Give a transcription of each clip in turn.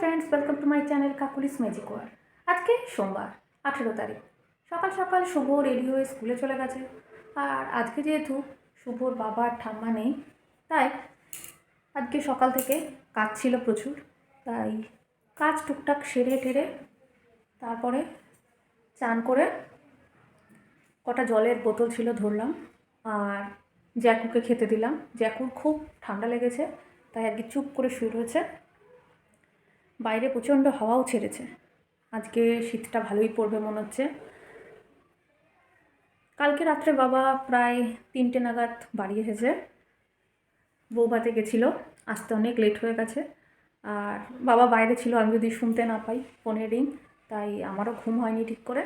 Friends welcome to my channel Kakuli's magic world আজকে সোমবার, আঠেরো তারিখ। সকাল সকাল শুভ রেডি হয়ে স্কুলে চলে গেছে। আর আজকে যেহেতু শুভর বাবা ঠাম্মা নেই, তাই আজকে সকাল থেকে কাজ ছিল প্রচুর। তাই কাজ টুকটাক সেরে টেরে তারপরে চান করে কটা জলের বোতল ছিল ধরলাম আর জ্যাকুকে খেতে দিলাম। জ্যাকুর খুব ঠান্ডা লেগেছে, তাই আর কি চুপ করে শুয়ে রয়েছে। বাইরে প্রচণ্ড হাওয়াও ছেড়েছে। আজকে শীতটা ভালোই পড়বে মনে হচ্ছে। কালকে রাত্রে বাবা প্রায় তিনটে নাগাদ বাড়ি এসেছে। বৌভাতে গেছিল, আসতে অনেক লেট হয়ে গেছে। আর বাবা বাইরে ছিল, আমি যদি শুনতে না পাই ফোনের রিং, তাই আমারও ঘুম হয়নি ঠিক করে।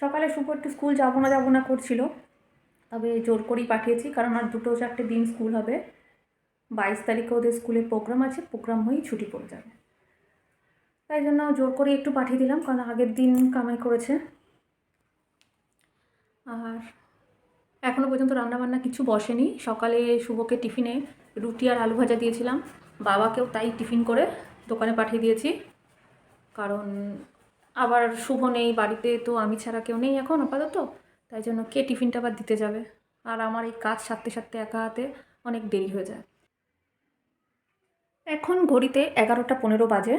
সকালে শুভ একটু স্কুল যাব না যাব না করছিল, তবে জোর করেই পাঠিয়েছি, কারণ আর দুটো চারটে দিন স্কুল হবে। বাইশ তারিখে ওদের স্কুলে প্রোগ্রাম আছে, প্রোগ্রাম হয়েই ছুটি পড়ে যাবে। তাই জন্য জোর করে একটু পাঠিয়ে দিলাম, কারণ আগের দিন কামাই করেছে। আর এখনও পর্যন্ত রান্নাবান্না কিছু বসেনি। সকালে শুভকে টিফিনে রুটি আর আলু ভাজা দিয়েছিলাম। বাবাকেও তাই টিফিন করে দোকানে পাঠিয়ে দিয়েছি। কারণ আবার শুভ নেই, বাড়িতে তো আমি ছাড়া কেউ নেই এখন আপাতত। তাই জন্য কে টিফিনটা আবার দিতে যাবে? আর আমার এই কাজ সারতে সারতে একা হাতে অনেক দেরি হয়ে যায়। এখন ঘড়িতে এগারোটা পনেরো বাজে।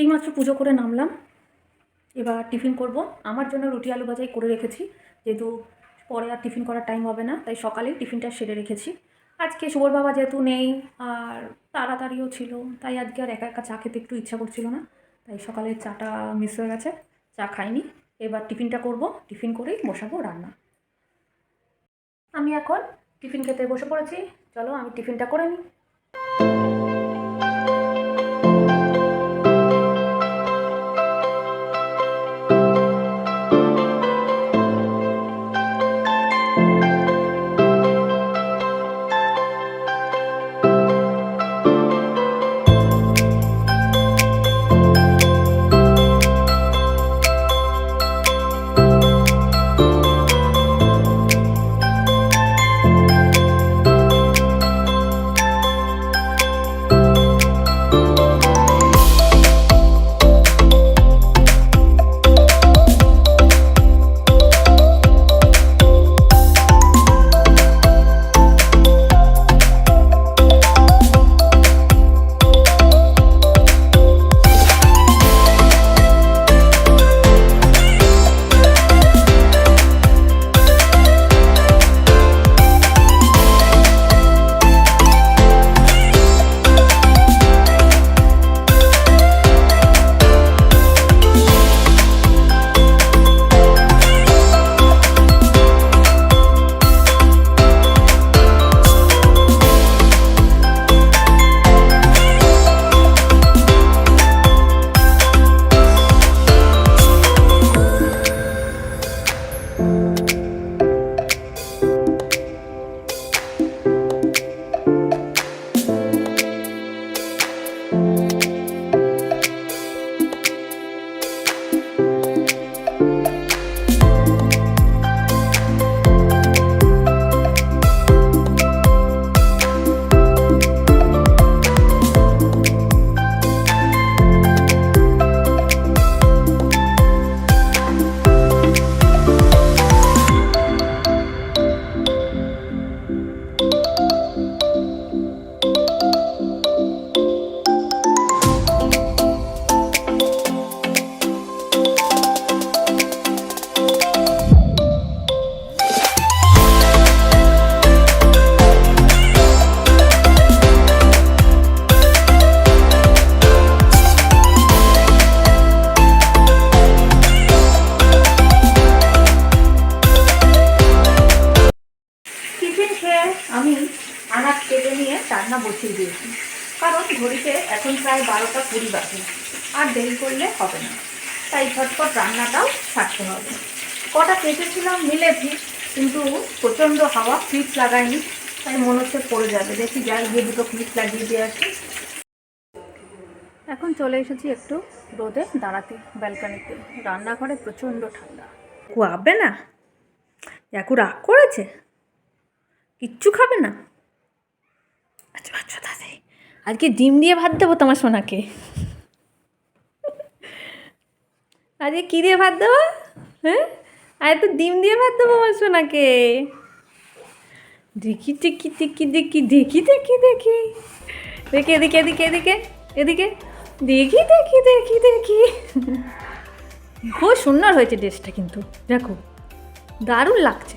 এইমাত্র পুজো করে নামলাম। এবার টিফিন করব। আমার জন্য রুটি আলু ভাজাই করে রেখেছি। যেহেতু পরে আর টিফিন করার টাইম হবে না, তাই সকালেই টিফিনটা সেরে রেখেছি। আজকে শুভর বাবা যেহেতু নেই আর তাড়াতাড়িও ছিল, তাই আজকে আর একা একা চা খেতে একটু ইচ্ছা করছিল না, তাই সকালে চাটা মিস হয়ে গেছে, চা খাইনি। এবার টিফিনটা করব, টিফিন করেই বসাবো রান্না। আমি এখন টিফিন খেতে বসে পড়েছি। চলো আমি টিফিনটা করে নিই। আমি আনাজ কেটে নিয়ে রান্না বসিয়ে দিয়েছি। কারণ ঘড়িতে এখন প্রায় বারোটা কুড়ি বাজে। আর দেরি করলে হবে না। তাই ঝটপট রান্নাটাও ছাড়তে হবে। কটা কেটেছিলাম মিলেছি কিন্তু প্রচণ্ড হাওয়া, ফ্রিজ লাগায়নি তাই মনে হচ্ছে পড়ে যাবে। দেখি যাই, গিয়ে দুটো ফ্রিজ লাগিয়ে দিয়ে আসি। এখন চলে এসেছি একটু রোদে দাঁড়াতে, ব্যালকানিতে। রান্নাঘরে প্রচণ্ড ঠান্ডা। কুয়াবে না? একু রাগ করেছে? কিচ্ছু খাবে না। আচ্ছা আচ্ছা দাদি আজকে ডিম দিয়ে ভাত দেবো তোমার সোনাকে। আজকে কী দিয়ে ভাত দেবো? হ্যাঁ? আজ তো ডিম দিয়ে ভাত দেবো আমার সোনাকে। দেখি দেখি দেখি দেখি দেখি দেখি দেখি। দেখি, এদিকে এদিকে এদিকে এদিকে। দেখি দেখি দেখি দেখি। খুব সুন্দর হয়েছে ড্রেসটা কিন্তু। দেখো, দারুণ লাগছে।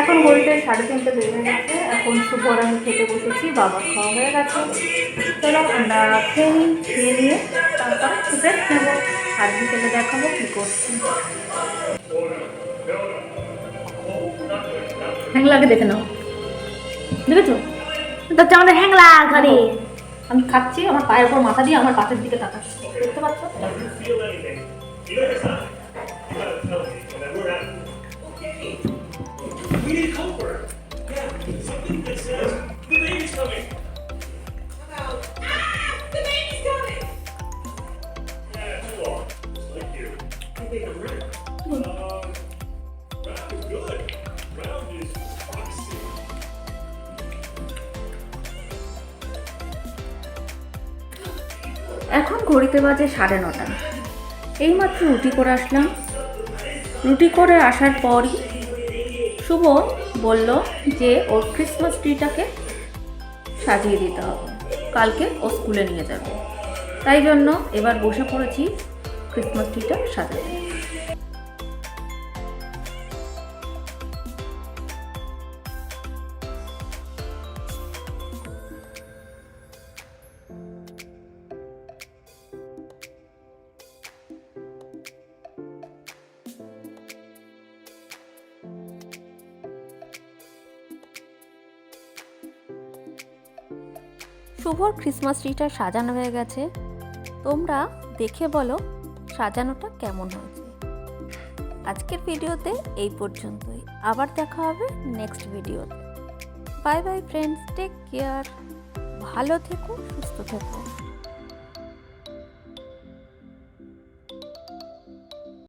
এখন ঘড়িতে সাড়ে তিনটে বেজে গেছে। এখন শুভর আমি খেতে বসেছি, বাবা খাওয়া হয়ে গেছে। চলো আমরা খেয়ে নিই, খেয়ে নিয়ে তারপর রেস্ট নেব আর বিকেলে দেখাবো কী করছি। হ্যাংলাকে দেখে নাও। দেখেছ? তো আমাদের হ্যাংলা ঘরে? আমি খাচ্ছি, আমার পায়ের উপর মাথা দিয়ে আমার পাতের দিকে তাকাচ্ছি। দেখতে পাচ্ছ? এখন ঘড়িতে বাজে সাড়ে নটা। এইমাত্র রুটি করে আসলাম। রুটি করে আসার পরই শুভ বলল যে ওর ক্রিসমাস ট্রিটাকে সাজিয়ে দিতে হবে। কালকে ও স্কুলে নিয়ে যাবে। তাই জন্য এবার বসে পড়েছি ক্রিসমাস ট্রিটা সাজাতে। শুভর ক্রিসমাস ট্রিটা সাজানো হয়ে গেছে। তোমরা দেখে বলো সাজানোটা কেমন হয়েছে। আজকের ভিডিওতে এই পর্যন্তই। আবার দেখা হবে নেক্সট ভিডিওতে bye bye friends take care ভালো থেকো, সুস্থ থেকো।